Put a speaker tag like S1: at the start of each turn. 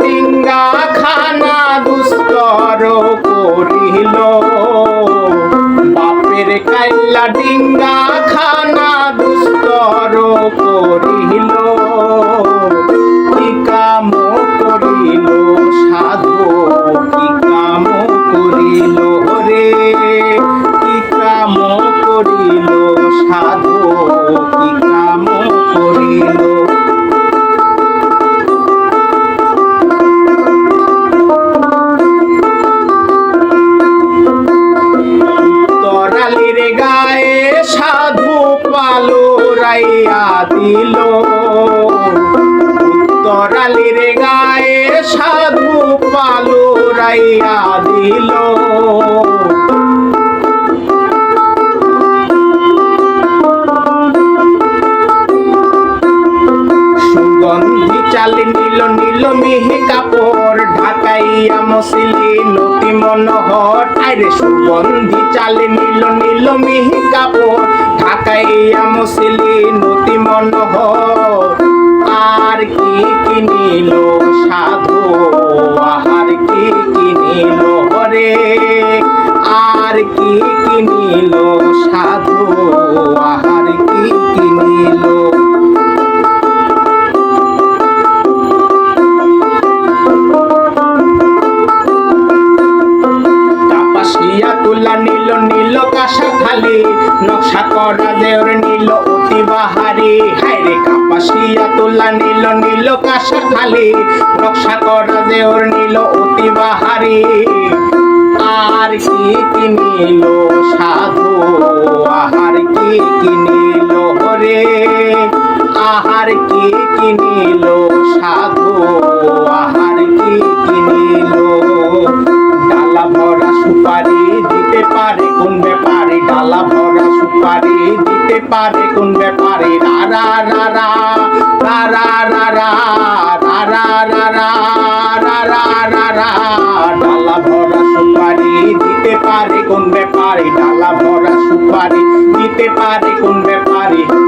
S1: ডিঙ্গা খানা দুস্তর করিল। বাপের কাইল্লা দিয়া দিল। উত্তরালির গায়ে সাধু পালু রাইয়া দিল। সুগন্ধি চালি নীল নীল মিহি কাপড় ঢাকাইয়া মসিলি নতি মনোহর। আরে সুগন্ধি চালি নীল নীল মিহি কাপড় ঢাকাইয়া মসিলি নতি মনোহর আর কি কিনিল সাধু? আহার কি কিনিল রে আর কি কিনিল সাধু? আহার কি কিনিল কাপাসিয়া তুলা নীল নীল থালি পরাজের নীল অতি বাহারি। হাইরে কাপাসিয়া তোলা নীল নীল কাশা খালি রক্ষা করাজের নীল অতি বাহারি। আর কি কিনিল সাধু? আহার কি কি নিল রে আহার কি কিনিল সাধু? দিতে পারে কোন ব্যাপারে? রারা রারা রা রা রা রা রা রা রা রা রা ডালা ভরা সুপারি দিতে পারে কোন ব্যাপারে? ডালা ভরা সুপারি দিতে পারে কোন ব্যাপারে?